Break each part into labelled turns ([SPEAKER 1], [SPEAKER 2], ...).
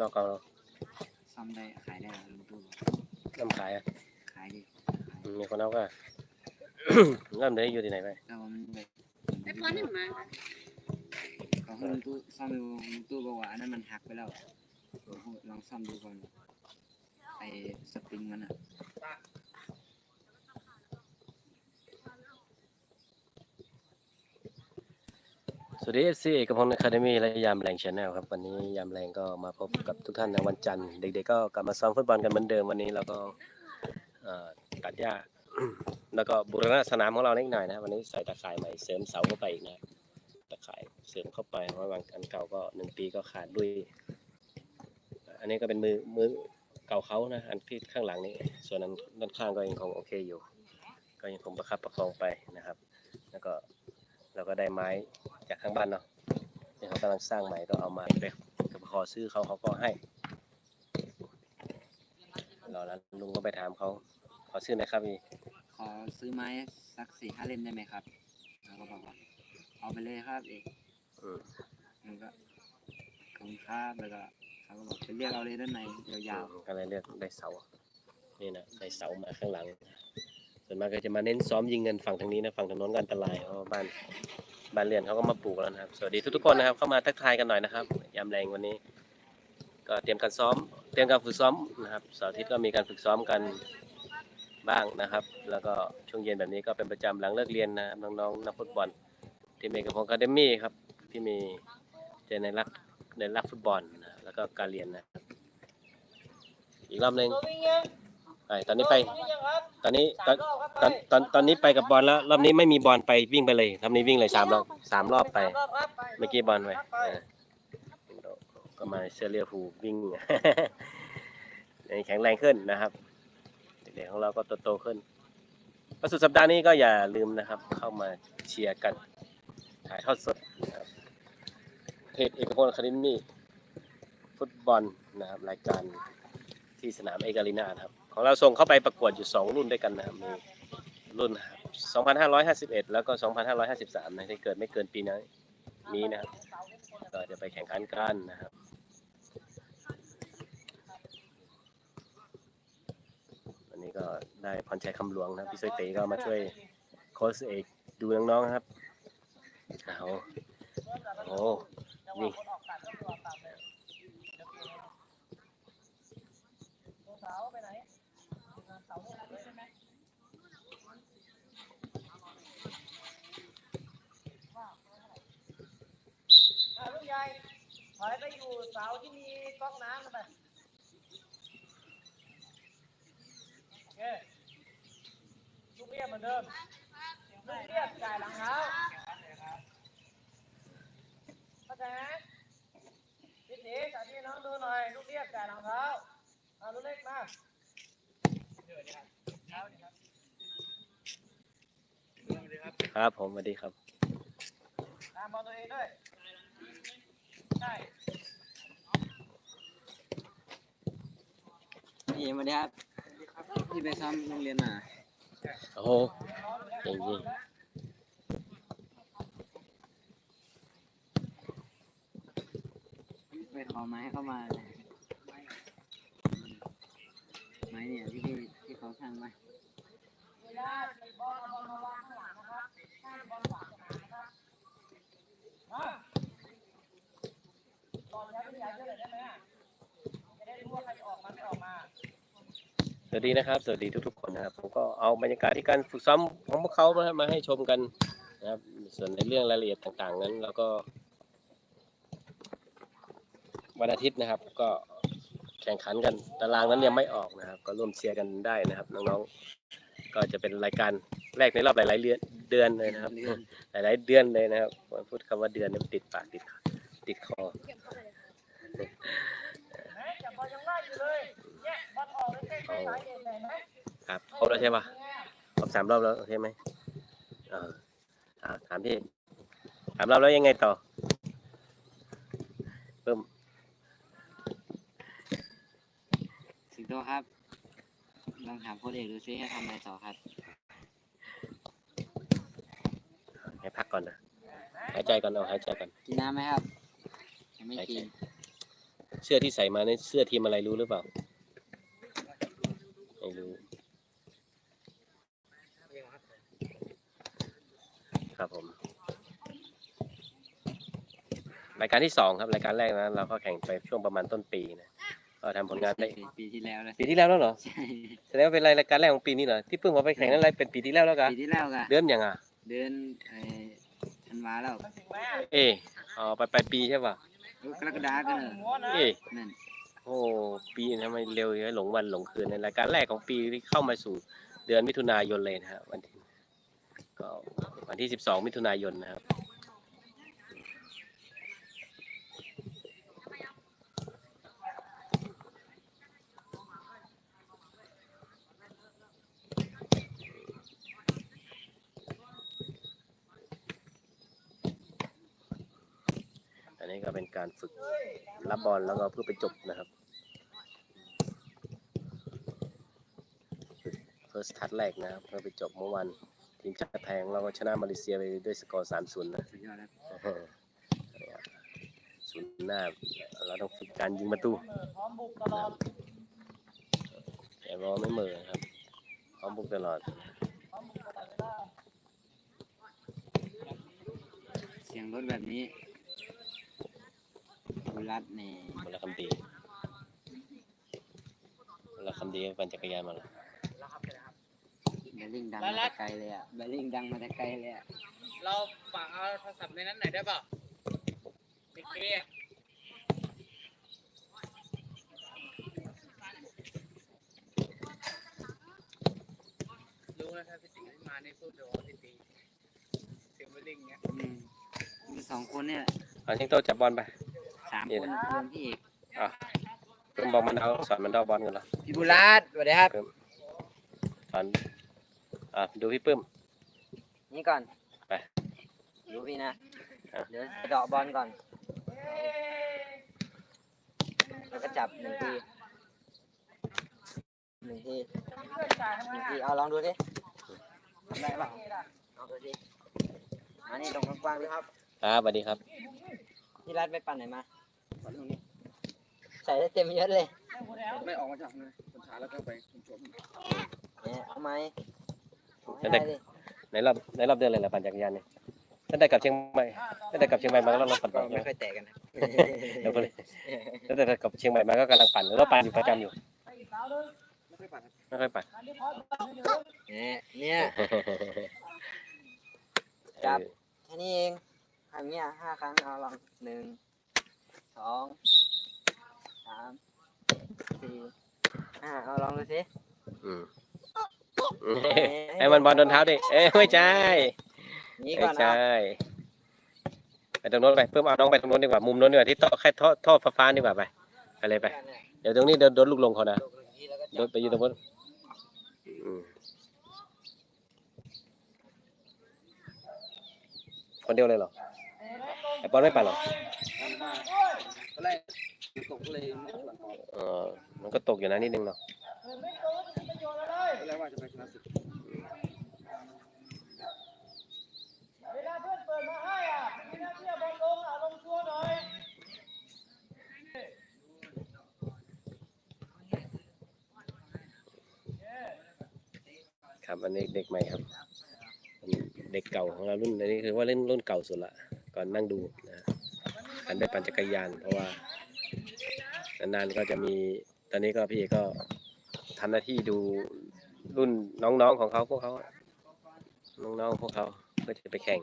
[SPEAKER 1] เราก็
[SPEAKER 2] ซ่อมได้ขายได้แล้วลุงตู้
[SPEAKER 1] น้ำขายอะ
[SPEAKER 2] ขายดิ
[SPEAKER 1] อืมมีคนเอาก็ เริ่มเลยอยู่ที่ไหนไป
[SPEAKER 2] แต่ว่ามันแบบ
[SPEAKER 3] ไอ้พอนี่มา
[SPEAKER 2] ก็ให้ลุงตู้ซ่อมดูลุงตู้บอกว่าอันนั้นมันหักไปแล้วลองซ่อมดูก่อนไอ้สปริงมันอะ
[SPEAKER 1] สวัสดีเอฟซีเอกพงศ์อะคาเดมี่และยามแรงชาแนลครับ วันนี้ยามแรงก็มาพบกับทุกท่านในวันจันทร์เด็กๆก็กลับมาซ้อมฟุตบอลกันเหมือนเดิมวันนี้เราก็เอ่อตัดหญ้า แล้วก็บูรณะสนามของเราเล็กหน่อยนะ วันนี้ใส่ตะข่ายใหม่เสริมเสาเข้าไปอีกนะตะข่ายเสริมเข้าไปเพราะว่าอันเก่าก็หนึ่งปีก็ขาดด้วย อันนี้ก็เป็นมือมือเก่าเขานะอันที่ข้างหลังนี้ ส่วนนั้นด้านข้างก็ยังคงโอเคอยู่ ก็ยังคงประคับประคองไปนะครับ แล้วก็เราก็ได้ไม้ จากข้างบ้านเนาะที่เขากำลังสร้างใหม่ก็เอามาไปขอซื้อเขาเขาก็ให้รอแล้วลุงก็ไปถามเขาขอซื้อหน่อยครับพี่
[SPEAKER 2] ขอซื้อไม้สักสี่ห้าเล่มได้ไหมครับเขาก็บอกว่าเอาไปเลยครับเอก
[SPEAKER 1] อืม
[SPEAKER 2] มันก็ขอบคุณครับแล้วก็เขาก็บอกไปเรียกเอาเลยด้านในยาว
[SPEAKER 1] ก็เลยเลือกได้เสา นี่นะได้เสามาข้างหลัง ส่วนมากก็จะมาเน้นซ้อมยิงเงินฝั่งทางนี้นะฝั่งทางโน้นก็อันตรายเพราะว่าบ้าน บ้านเรือนเขาก็มาปลูกแล้วนะครับ สวัสดีทุกๆคนนะครับ เข้ามาทักทายกันหน่อยนะครับ ยามแรงวันนี้ ก็เตรียมการซ้อม เตรียมการฝึกซ้อมนะครับเสาร์อาทิตย์ก็มีการฝึกซ้อมกันบ้างนะครับ แล้วก็ช่วงเย็นแบบนี้ก็เป็นประจำหลังเลิกเรียนนะครับน้องๆนักฟุตบอล ที่เมกะพงคาเดมี่ครับ ที่มีเจในรักในรักฟุตบอลนะแล้วก็การเรียนนะครับอีกรอบหนึ่ง ไปตอนนี้ไป ตอนนี้ตอนตอนตอนตอนนี้ไปกับบอลแล้วรอบนี้ไม่มีบอลไปวิ่งไปเลยรอบนี้วิ่งเลยสามรอบสามรอบไปเมื่อกี้บอลไปเออก็มาเชอเรียฟูวิ่งแข็งแรงขึ้นนะครับเด็กๆของเราก็โตๆขึ้นก็สุดสัปดาห์นี้ก็อย่าลืมนะครับ เข้ามาเชียร์กันถ่ายทอดสดนะครับเพจเอกพลคาริมี่ฟุตบอลนะครับรายการที่สนามเอกาลีนาครับ ของเราส่งเข้าไปประกวดอยู่ 2 รุ่นด้วยกันนะครับมีรุ่น 2551 แล้วก็ 2553 นะที่เกิดไม่เกินปีนี้นี้นะครับก็จะไปแข่งขันกันนะครับวันนี้ก็ได้พรชัยคำหลวงนะพี่สวยเตก็มาช่วยโค้ชเอกดูน้องๆครับเอาโอ้นี่
[SPEAKER 4] อะลูกใหญ่ ถอยไปอยู่เสาที่มีก๊อกน้ำกันไปโอเคลูกเรียบเหมือนเดิมลูกเรียบจ่ายหลังเท้าเข้าใจไหมพี่ตีสาธิตน้องดูหน่อยลูกเรียบจ่ายหลังเท้าเอาลูกเล็กมา
[SPEAKER 1] ครับผมสวัสดีครับ
[SPEAKER 4] ตามบอลตัวเองด้วย ใช่
[SPEAKER 2] ๆพี่มาดีครับพี่ไปซ้อมโรงเรียนมา
[SPEAKER 1] โอ้โหเก่งจริง
[SPEAKER 2] ไปขอไม้เข้ามาเลยไม้เนี่ยที่พี่ที่เขาสร้างไว้
[SPEAKER 4] บอลย้ายไปย้ายเยอะเลยได้ไหมอะจะได้รู้ว่าใครออกมาไม่ออกมา
[SPEAKER 1] สวัสดีนะครับ สวัสดีทุกๆคนนะครับ ผมก็เอาบรรยากาศที่การฝึกซ้อมของพวกเขามามาให้ชมกันนะครับ ส่วนในเรื่องรายละเอียดต่าง ๆ นั้นเราก็ วันอาทิตย์นะครับ ก็แข่งขันกัน ตารางนั้นยังไม่ออกนะครับ ก็ร่วมเชียร์กันได้นะครับน้องๆ ก็จะเป็นรายการแรกในรอบหลายๆเดือนเดือนเลยนะครับ หลายๆเดือนเลยนะครับพูดคำว่าเดือนนี่ติดปากติดติดคอ
[SPEAKER 4] เฮ้ยจับบอลยังไล่อยู่เลยแยกบอลออกเลยใกล้ๆสายเอ็นเลยไหม
[SPEAKER 1] ครับครบแล้วใช่ปะครบสามรอบแล้วโอเคไหมเอออ่าถามพี่สามรอบแล้วยังไงต่อเพิ่ม
[SPEAKER 2] สิงโตครับลองถามโค้ชเอกดูซิให้ทำอะไรต่อครับ
[SPEAKER 1] ให้พักก่อนนะหายใจก่อนเอาหายใจก่อน
[SPEAKER 2] กินน้ำไหมครับยังไม่
[SPEAKER 1] ใช่
[SPEAKER 2] กิน
[SPEAKER 1] ใช่ เสื้อที่ใส่มาในเสื้อทีมอะไรรู้หรือเปล่า ไม่รู้ ครับผม รายการที่สองครับ รายการแรกนะ เราก็แข่งไปช่วงประมาณต้นปีนะก็ทำผลงานได้
[SPEAKER 2] ปีที่แล้วเลย
[SPEAKER 1] ปีที่แล้วแล้วเหรอ
[SPEAKER 2] ใช่
[SPEAKER 1] แสดงว่าเป็นรายการแรกของปีนี้เหรอ ที่เพิ่งมาไปแข่งนั้นอะไรเป็นปีที่แล้วแล้วกัน
[SPEAKER 2] ปีที่แล้วก็
[SPEAKER 1] เดือนยังอะ
[SPEAKER 2] เดือนไอ้ธันวาแล้ว
[SPEAKER 4] มันถึงไหมอะ
[SPEAKER 1] เออ๋อไปไปลายปีใช่ป่ะ
[SPEAKER 2] เออ กรกฎากันเลย
[SPEAKER 4] หัวนะ
[SPEAKER 1] เอ
[SPEAKER 2] นั่น
[SPEAKER 1] โอ้ ปีนี้ทำไมเร็วอย่างนี้หลงวันหลงคืนในรายการแรกของปีที่เข้ามาสู่เดือนมิถุนายนเลยนะฮะวันที่ก็วันที่ 12 มิถุนายนนะครับ ก็เป็นการฝึกรับบอลแล้วก็เพื่อไปจบนะครับฝึก first touch แรกนะครับเพื่อไปจบเมื่อวันทีมชาติไทยของเราก็ชนะมาเลเซียไปด้วยสกอร์3-0นะ
[SPEAKER 2] สุดยอดแล้ว
[SPEAKER 1] ศูนย์หน้าเราต้องฝึกการยิงประตู
[SPEAKER 4] พร้อมบุกตลอด
[SPEAKER 1] แต่ว่าไม่เหมือครับพร้อมบุกตลอด
[SPEAKER 4] พร้อมบุกตลอดเวลา
[SPEAKER 2] เสียงรถแบบนี้บุ รัดนี่
[SPEAKER 1] คนละคำดีคนละคำดีปั่นจักรยานมาแล้ว
[SPEAKER 2] แบลลิงดังมาแต่ไกลเลยอะแบลลิงดังมาแต่ไกลเลยอะ
[SPEAKER 3] เราฝากเอาโทรศัพท์ในนั้นหน่อยได้เปล่าเมื่อกี้อะรู้แล้วถ้าพี่ติ๋งไม่มาในพูดเดี๋ยวว่าพี่ติ๋งเสียงไม่ดิ่งเงี้ย
[SPEAKER 2] อืมมีสองคนเนี่ยแหละ
[SPEAKER 1] เอาชิงโตจับบอลไป
[SPEAKER 2] สาม
[SPEAKER 1] นี่
[SPEAKER 2] คน
[SPEAKER 1] นะ
[SPEAKER 2] รวมพี่เอก
[SPEAKER 1] อะต้องบอกมันเอาสอนมันเดาบอลกันเหรอ
[SPEAKER 2] พี่บุรัดสวัสดีครับ
[SPEAKER 1] สอนอะดูพี่ปื้ม
[SPEAKER 2] นี่ก่อน
[SPEAKER 1] ไป
[SPEAKER 2] ดูพี่นะ
[SPEAKER 1] อะ
[SPEAKER 2] เดี๋ยวเดาะบอลก่อน แล้วก็จับหนึ่งทีหนึ่งที
[SPEAKER 4] เพื่อนจ่ายทำ
[SPEAKER 2] ห
[SPEAKER 4] ไม
[SPEAKER 2] นึ่ง
[SPEAKER 4] อะ
[SPEAKER 2] ทีเอาลองดูสิทำได้เปล่าเอาดูสิอันนี้ตรงกว้างๆด้วยครับ
[SPEAKER 1] ครับสวัสดีครับ
[SPEAKER 2] พี่รัดไปปั่นไหนมา ปั่นตรงนี้ใส่ได้เต็มเยอะเลย
[SPEAKER 4] ให้หมดแล้ว
[SPEAKER 3] ไม่ออกมาจากเลยคนช้าแล้วก็ไปคุณชม
[SPEAKER 2] เนี่ยเอาไหมเอาให้
[SPEAKER 1] เด็
[SPEAKER 2] ได้
[SPEAKER 1] ก
[SPEAKER 2] ดิ
[SPEAKER 1] ในรอบในรอบเดือนเลยแหละปั่นจักรยานเนี่ยตั้งแต่กลับเชียงใหม่ตั้งแต่กลับเชียงใหม่มาก็เราปั่น
[SPEAKER 2] ก็
[SPEAKER 1] ต่อ
[SPEAKER 2] ไม่ค่อยแตกกันนะ
[SPEAKER 1] เดี๋ยวก็เลยตั้งแต่กลับเชียงใหม่มาก็กำลังปั่นเราปั่นอยู่ประจำอยู่
[SPEAKER 4] ไปอีกสาวนึง
[SPEAKER 3] ไม่ค่อยปั่น
[SPEAKER 1] ไม่ค่อยปั่น
[SPEAKER 4] อันนี้พร้อมปั่นอยู่
[SPEAKER 2] เนี่ยเนี่ยจับแค่นี้เองทำเงี้ยห้าครั้งเอาลองหนึ่ง สองสามสี่ห้าเอาลองดูสิ
[SPEAKER 1] อืมให้มันบอลโดนเท้าดิเอ้ยไม่ใช่
[SPEAKER 2] นี่
[SPEAKER 1] ไม่
[SPEAKER 2] ก่อน
[SPEAKER 1] ใช่
[SPEAKER 2] เอา
[SPEAKER 1] ไปตรงโน้นไปเพิ่มเอาน้องไปตรงโน้นดีกว่ามุมโน้นดีกว่าที่ท่อแค่ท่อท่อฟ้าๆดีกว่าไปไปเลยไปเดี๋ยวตรงนี้เดินโดนลูกลงเขานะโดนไปอยู่ตรงโน้นอืมคนเดียวเลยเหรอไอ้บอลไม่ไปหรอ
[SPEAKER 3] ตอน แรกตกเลยไม่หลังออ
[SPEAKER 1] เออมันก็ตกอยู่นะนิดนึงเนาะ
[SPEAKER 4] เปิดไม่โตจะมีประโยชน์อะไร
[SPEAKER 3] ตอนแรกว่าจะไปชนะศึก
[SPEAKER 4] เวลาเพื่อนเปิดมาให้อะมีหน้าที่เอาบอลลงอะลงตัวหน่อย
[SPEAKER 1] ครับอันนี้เด็กใหม่ครับ เด็กเก่าของเรารุ่นอันนี้คือว่าเล่นรุ่นเก่าสุดละก่อนนั่งดูนะ อันได้ปั่นจักรยาน เพราะว่านานๆก็จะมีตอนนี้ก็พี่ก็ทำหน้าที่ดูรุ่นน้องๆของเขาพวกเขาน้องๆพวกเขาเพื่อจะไปแข่ง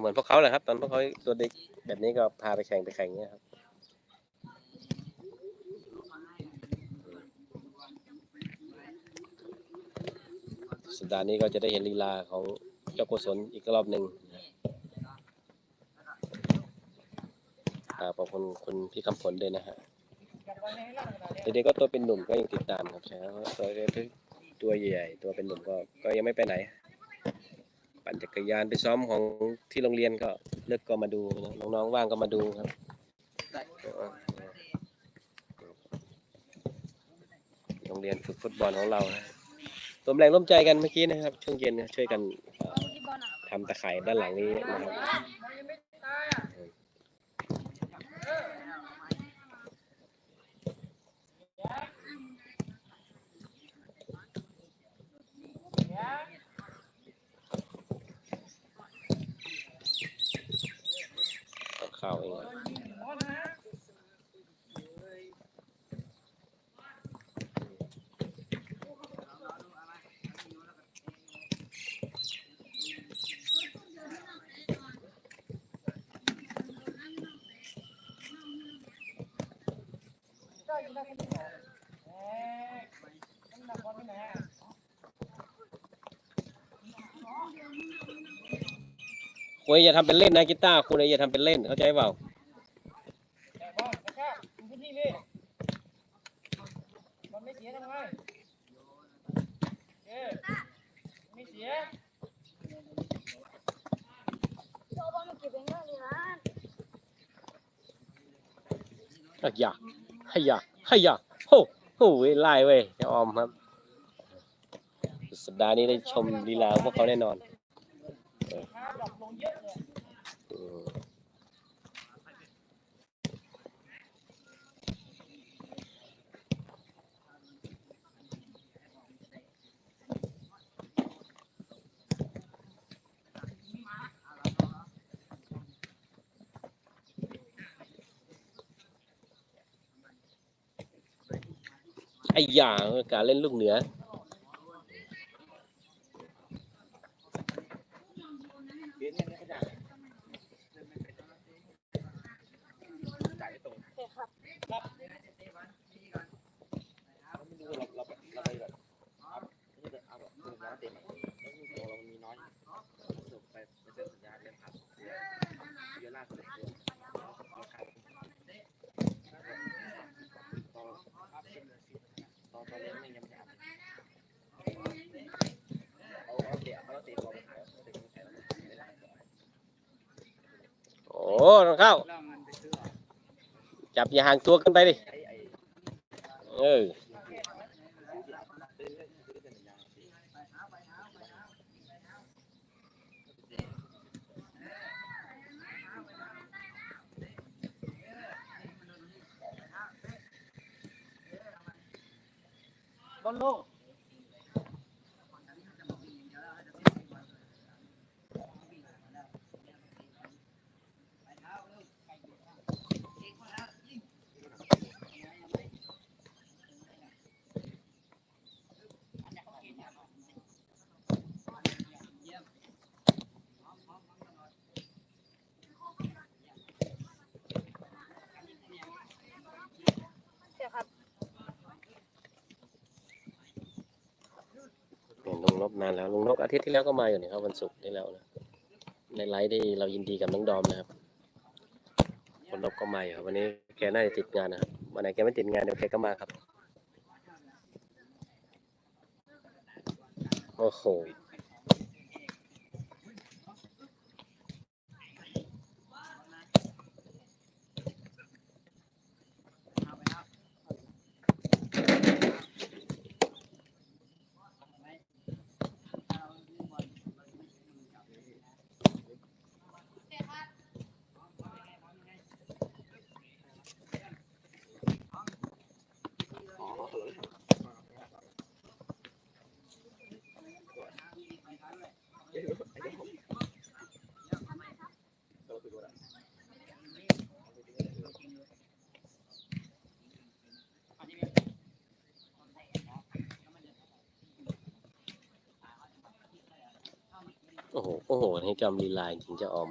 [SPEAKER 1] เหมือนพวกเขาแหละครับ ตอนพวกเขาตัวเด็กแบบนี้ก็พาไปแข่งไปแข่งเนี่ยครับสัปดาห์นี้ก็จะได้เห็นลีลาของเจ้าโกศลอีกรอบหนึ่งนะ ครับขอบคุณคุณพี่คำผลด้วยนะฮะ
[SPEAKER 4] จากวันนี้ล่างขนาดนี้
[SPEAKER 1] เด็กๆก็ตัวเป็นหนุ่มก็ยังติดตามครับใช่ไหมตัวเล็กตัวใหญ่ตัวเป็นหนุ่มก็ก็ยังไม่ไปไหน ปั่นจักรยานไปซ้อมของที่โรงเรียนก็เลิกก็มาดูนะน้องๆว่างก็มาดูครับโรงเรียนฝึกฟุตบอลของเรานะรวมแรงร่วมใจกันเมื่อกี้นะครับ ช่วงเย็นช่วยกันทำตะข่ายด้านหลังนี้นะครับ
[SPEAKER 4] ข้า
[SPEAKER 1] วเอง
[SPEAKER 4] คุ
[SPEAKER 1] ณอย่าทำเป็นเล่นนะกีตาร์คุณอย่าทำเป็นเล่นเข้าใจเปล่า
[SPEAKER 4] แต่บอ เฮ้
[SPEAKER 1] ยอะโหโหไล่เว้ยจะออมครับ สัปดาห์นี้ได้ชมลีลาของพวกเขาแน่นอน
[SPEAKER 4] ค่าดรอปลงเยอะเลย
[SPEAKER 1] อืมไอ้ยางการเล่นลูกเหนือ
[SPEAKER 5] โอเคครับ
[SPEAKER 1] โอ้ต้องเข้า
[SPEAKER 3] แล้วเอาเงิ โอ้น้อเอา
[SPEAKER 1] จับอย่าห่างตัวขึ้นไปดิเออ
[SPEAKER 4] บอลลง
[SPEAKER 5] โอเคครับ
[SPEAKER 1] เห็ นลุงนกนานแล้วลุงนกอาทิตย์ที่แล้วก็มาอยู่นี่ครับวันศุกร์ที่แล้วนะในไลฟ์ที่เรายินดีกับน้องดอมนะครับคนนกก็มาอยู่ครับวันนี้แกน่าจะติดงานนะครับวันไหนแกไม่ติดงานเดี๋ยวแกก็มาครับโอ้โห โอ้โหโอ้โหให้จำลีลายจริงจะออม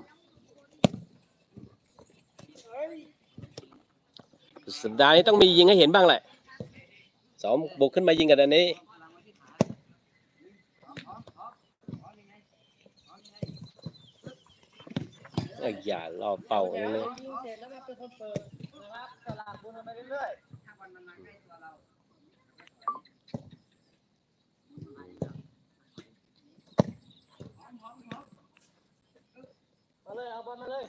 [SPEAKER 1] สัปดาห์นี้ต้องมียิงให้เห็นบ้างแหละสองบุกขึ้นมายิงกันอันนี้ไอ้อย่าล่อเป่าอย่างนี้
[SPEAKER 4] ยิงเล้วก็เป็นคนเปิดนะครับสลับบุญไปเรื่อยๆมา เลยเอาบอลมาเลย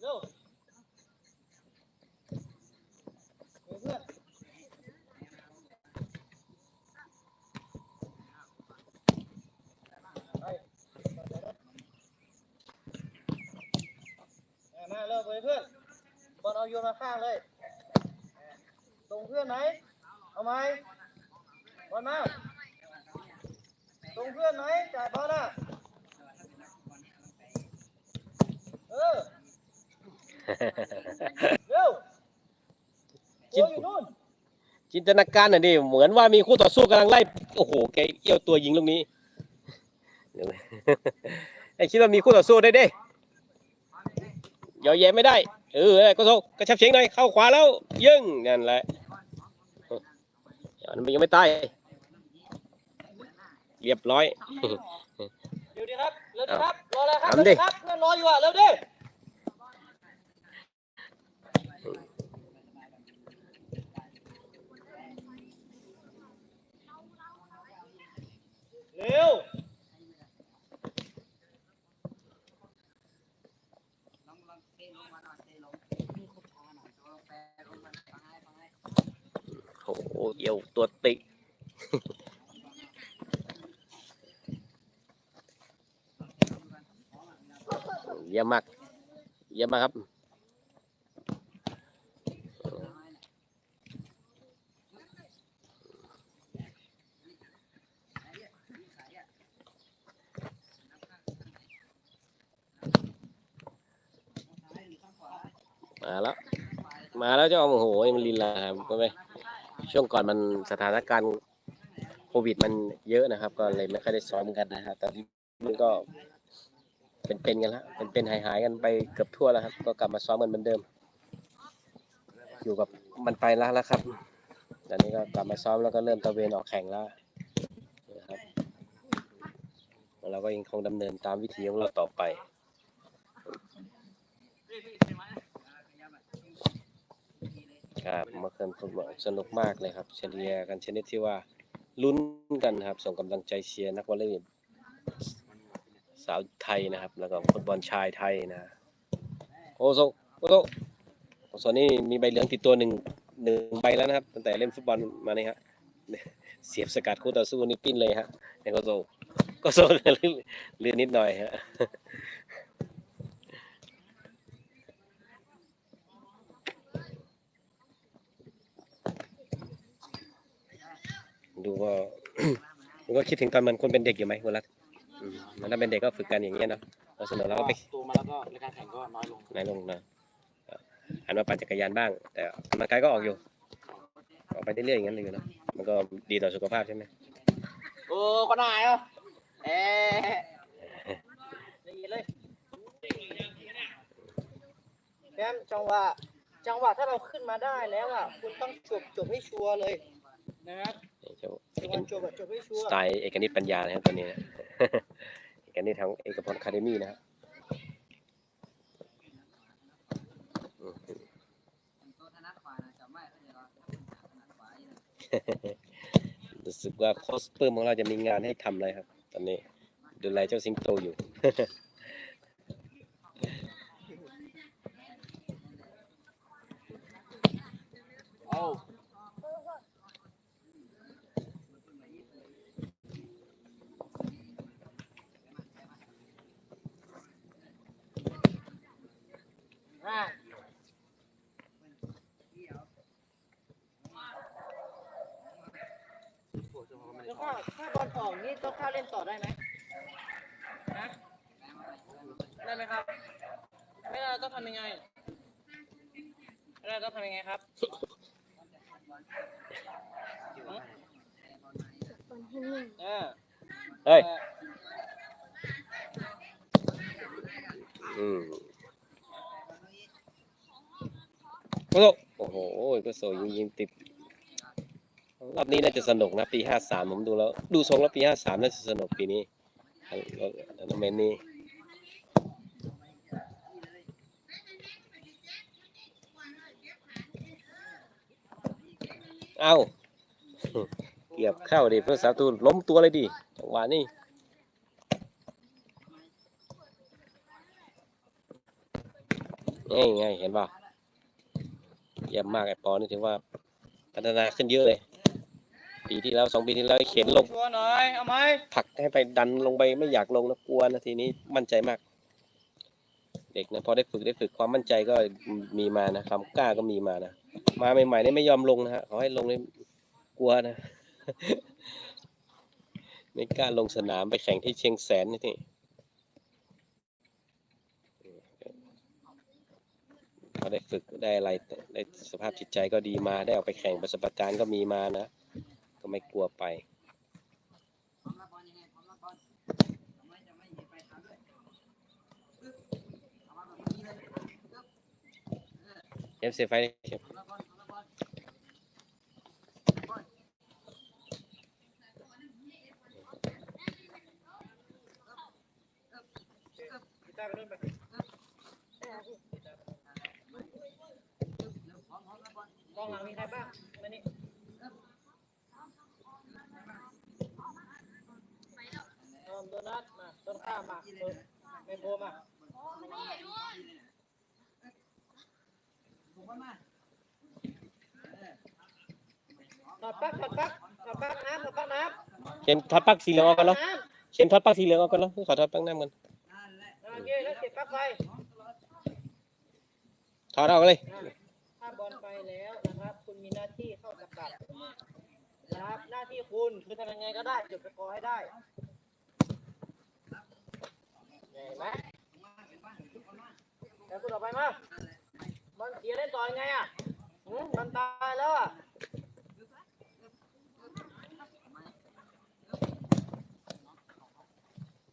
[SPEAKER 4] เร็วเพื่อนไปเอามาเร็วไปเพื่อนบอลเอาโยนมาข้างเลยตรงเพื่อนไหมเอาไหมบอลมาตรงเพื่อนไหมจ่ายบอลอะเออ เร็ว
[SPEAKER 1] จิ
[SPEAKER 4] ตัว
[SPEAKER 1] ต
[SPEAKER 4] อยู่นู่น
[SPEAKER 1] จินตนาการหน่อยดิเหมือนว่ามีคู่ต่อสู้กำลังไล่ โอ้โห แกเอี้ยวตัวยิงลูกนี้เดี๋ยวไอ้คิดว่ามีคู่ต่อสู้ได้เด้ยอแย่ไม่ได้ เออก็โซกระชับเฉียงหน่อย เข้าขวาแล้วยิงนั่นแหละเดี๋ยวมันยังไม่ตาย เรียบร้อย
[SPEAKER 4] เดี๋ยวดีครับ เร็วดีครับ รออะไรครับ
[SPEAKER 1] ทำดิ
[SPEAKER 4] เร็วครับเพื่อนรออยู่อะ เร็วดิเร็ว
[SPEAKER 1] โอ้โหเอี่ยว ตัวติ เยี่ยมมากเยี่ยมมากครับ มาแล้ว มาแล้วเจ้าโอ้โหมันลีลาครับก็ไป ช่วงก่อนมันสถานการณ์โควิดมันเยอะนะครับ ก็เลยไม่ค่อยได้ซ้อมกันนะครับตอนนี้มันก็เป็นๆกันแล้วเป็นๆหายๆกันไปเกือบทั่วแล้วครับ ก็กลับมาซ้อมกันเหมือนเดิม อยู่กับมันไปแล้วแล้วครับตอนนี้ก็กลับมาซ้อมแล้วก็เริ่มตะเวนออกแข่งแล้วนะครับเราก็ยังคงดำเนินตามวิธีของเราต่อไป ครับเมื่อคืนฟุตบอลสนุกมากเลยครับเฉลี่ยกันชนิดที่ว่าลุ้นกันครับ ส่งกำลังใจเชียร์นักวอลเลย์บอลสาวไทยนะครับ แล้วก็ฟุตบอลชายไทยนะ โอโซโอโซโอโซนี่มีใบเหลืองติดตัวหนึ่งหนึ่งใบแล้วนะครับ ตั้งแต่เล่นฟุตบอลมานี่ฮะเสียบสกัดคู่ต่อสู้นี่ปิ้นเลยฮะในโกโซโกโซลื่นลื่นนิดหน่อยฮะ ดูว่าดูก็คิดถึงตอนมันคนเป็นเด็กอยู่ไหมคุณรัตอืมมันถ้าเป็นเด็กก็ฝึกกันอย่างเงี้ยเนาะเราเสนอเราก็ไป
[SPEAKER 3] ตัวมาแล้วก็ในการแข่งก็น้อยลง
[SPEAKER 1] นายลงนะเอ่อหันมาปั่นจักรยานบ้าง แต่กำลังกายก็ออกอยู่ ออกไปเรื่อยๆอย่างนั้นเลยเนาะมันก็ดีต่อสุขภาพใช่ไหม
[SPEAKER 3] โอ้ก็นายเหรอเอ๊ะ
[SPEAKER 4] อย่างนี้เลยแคมจังหวะจังหวะถ้าเราขึ้นมาได้แล้วอะคุณต้องจบจบให้ชัวร์เลยนะครับ
[SPEAKER 1] นี่ เจ้า
[SPEAKER 4] จังหวะจบอะจบให้ชัว
[SPEAKER 1] ส
[SPEAKER 4] ร์
[SPEAKER 1] ไตล์เอกนิตปัญญานะครับตัวนี้นะเอกนิตทางเอกพลคาเดมี่นะครับอืมรู้สึกว่าโค้ชเปิ่มของเราจะมีงานให้ทำเลยครับ ตอนนี้ดูแลเจ้าสิงโตอยู่
[SPEAKER 3] เอา
[SPEAKER 4] อ่าแล้วก็ถ้าบอลออกนี่ต้องเข้าเล่นต่อได้ไหมนะได้ไหมครับ ไม่ได้ต้องทำยังไงไม่ได้ต้องทำยังไงครับ
[SPEAKER 5] มันให้นิ่ง
[SPEAKER 4] อ่า
[SPEAKER 1] เฮ้ยอืมโอ้โหโอ้โหก็โซยิงยิงติดรอบนี้น่าจะสนุกนะ ปีห้าสามผมดูแล้ว ดูทรงแล้วปีห้าสามน่าจะสนุกปีนี้ทัวร์นาเมนต์นี้เอ้าเกือบเข้าดิเพื่อสาตูล้มตัวเลยดิจังหวะนี้นี่ไงเห็นป่ะเยี่ยมมากไอ้ปอนี่ถือว่าพัฒนาขึ้นเยอะเลย ปีที่แล้วสองปีที่แล้วเข็นลง
[SPEAKER 4] ชัวหน่อยเอาไหม
[SPEAKER 1] ผลักให้ไปดันลงไปไม่อยากลงนะกลัวนะทีนี้มั่นใจมาก เด็กนะพอได้ฝึกได้ฝึกความมั่นใจก็มีมานะความกล้าก็มีมานะมาใหม่ๆนี่ไม่ยอมลงนะฮะขอให้ลงนี่กลัวนะ ไม่กล้าลงสนามไปแข่งที่เชียงแสนนี่เขาได้ฝึกได้อะไรได้สภาพจิตใจก็ดีมาได้ออกไปแข่งประสบการณ์ก็มีมานะ ก็ไม่กลัวไปเอฟเซไฟเก
[SPEAKER 4] องหลังมีใครบ้างมานี่เออโดนัทมาต้นข้าวมาเออเมนโบมาถอดปลั๊กถอดปลั๊กถอดปลั๊กน้ำถอดปลั๊กน้ำ
[SPEAKER 1] เข็มทอดปลั๊กสีเหลืองออกกันแล้วเข็มทอดปลั๊กสีเหลืองออกกันแล้วขอทอดปลั๊กน้ำกัน
[SPEAKER 4] ลั๊กไฟ
[SPEAKER 1] ถอดออกเลย
[SPEAKER 4] ถ้าบอลไปแล้วนะครับ คุณมีหน้าที่เข้าสกัดนะครับหน้าที่คุณคือทำยังไงก็ได้จุดสกอร์ให้ได้เห็นไหมแล้วคุณต่อไปมาบอลเสียเล่นต่อยังไงอะหืมบอลตายแล้วอะ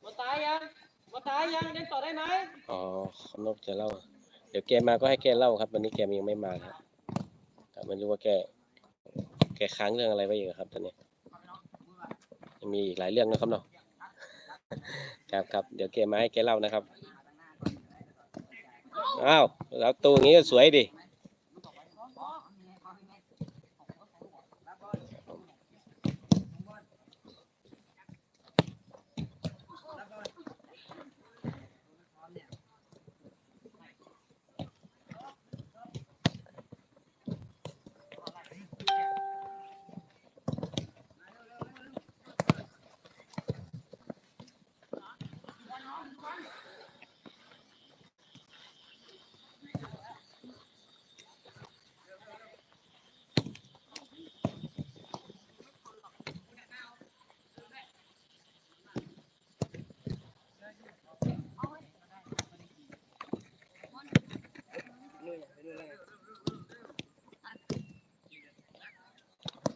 [SPEAKER 4] บอลตายยัง อลตายยังเล่นต่อได้ไหม
[SPEAKER 1] อ๋อนกจะเล่า เดี๋ยวแกมาก็ให้แกเล่าครับ วันนี้แกยังไม่มาครับครับไม่รู้ว่าแก แกค้างเรื่องอะไรไว้อยู่ครับตอนนี้ยังมีอีกหลายเรื่องนะครับเนาะครับครับเดี๋ยวแกมาให้แกเล่านะครับอ้าวแล้วตัวอย่างนี้ก็สวยดิ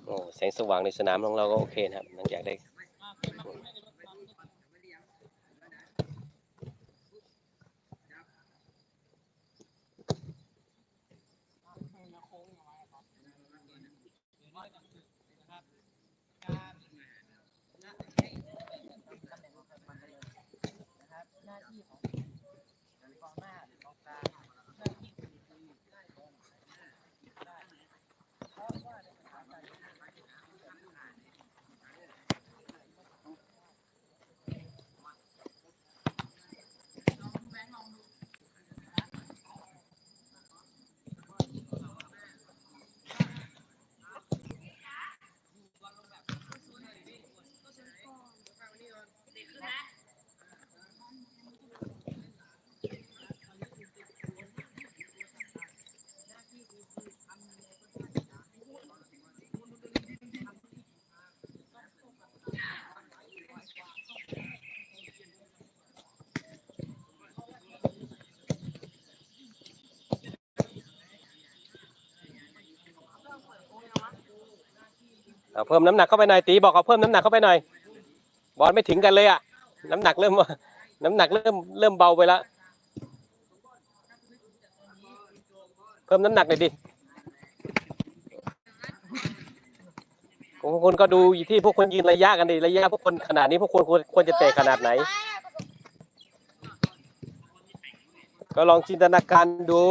[SPEAKER 1] โอ้แสงสว่างในสนามของเราก็โอเคนะครับหลังจากได้ เอาเพิ่มน้ำหนักเข้าไปหน่อยตีบอกเอาเพิ่มน้ำหนักเข้าไปหน่อย บอลไม่ถึงกันเลยอะน้ำหนักเริ่ม น้ำหนักเริ่มเริ่มเบาไปแล้วเพิ่มน้ำหนักหน่อยดิพวกคุณก็ดูที่พวกคุณยืนระยะกันดิระยะพวกคนขนาดนี้พวกคุณควรควรจะเตะขนาดไหน ก็ลองจินตนาการดู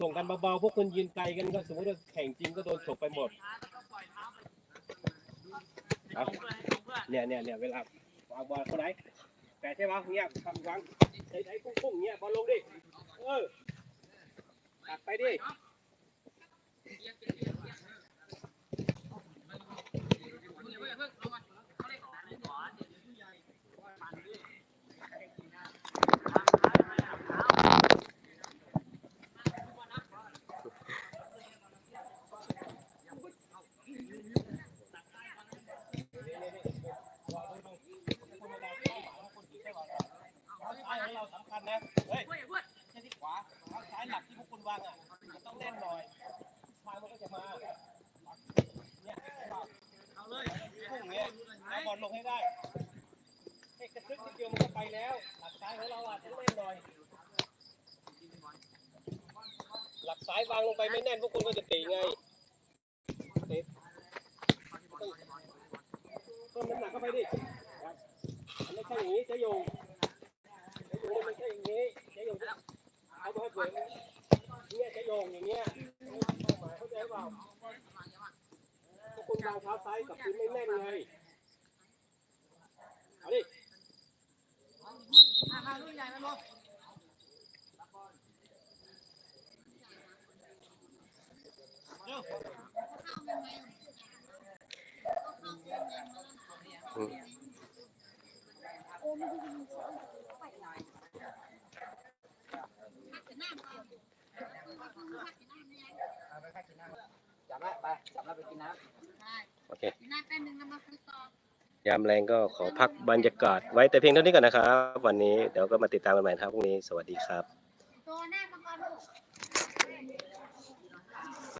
[SPEAKER 1] ส่งกันเบาๆพวกคุณยืนไกลกันก็สมมติว่าแข่งจริงก็โดนฉกไปหมดเอาเนี่ยเนี่ยเนี่ยเวลาวางบอลคนไหนแปะใช่ไหมเงี้ยทำวางใช้ใช้พุ่งๆเงี้ยบอลลงดิเออตักไปดิเราสำคัญนะเฮ้ย
[SPEAKER 6] หลักที่พวกคุณวางอะมันต้องแน่นหน่อยมามันก็จะมาเนี่ยเอาเลยพุ่งเนี้ยเอาบอลลงให้ได้ให้กระซึกนิดเดียวมันก็ไปแล้ว หลักซ้ายของเราอะต้องแน่นหน่อย หลักซ้ายวางลงไปไม่ แน่นพวกคุณก็จะตีไงเตะเพิ่มน้ำหนักเข้าไปดิมันไม่ใช่อย่างนี้จะโยงจะโยงไม่ใช่อย่างนี้จะโยงเอาไปให้เปิดเนี่ยจะโยงอย่างเงี้ยเข้าใจเปล่าพวกคุณวางเท้าซ้ายกับพื้นไม่แน่นไงเอาดิ
[SPEAKER 4] อาคารรุ่นใหญ่นะลูก
[SPEAKER 5] จับไว้ไปจับไว้ไปกินน้
[SPEAKER 6] โอเคยามแรงก็ขอพักบรรยากาศไว้แต่เพียงเท่านี้ก่อนนะครับ วันนี้เดี๋ยวก็มาติดตามกันใหม่ครับพรุ่งนี้สวัสดีครับ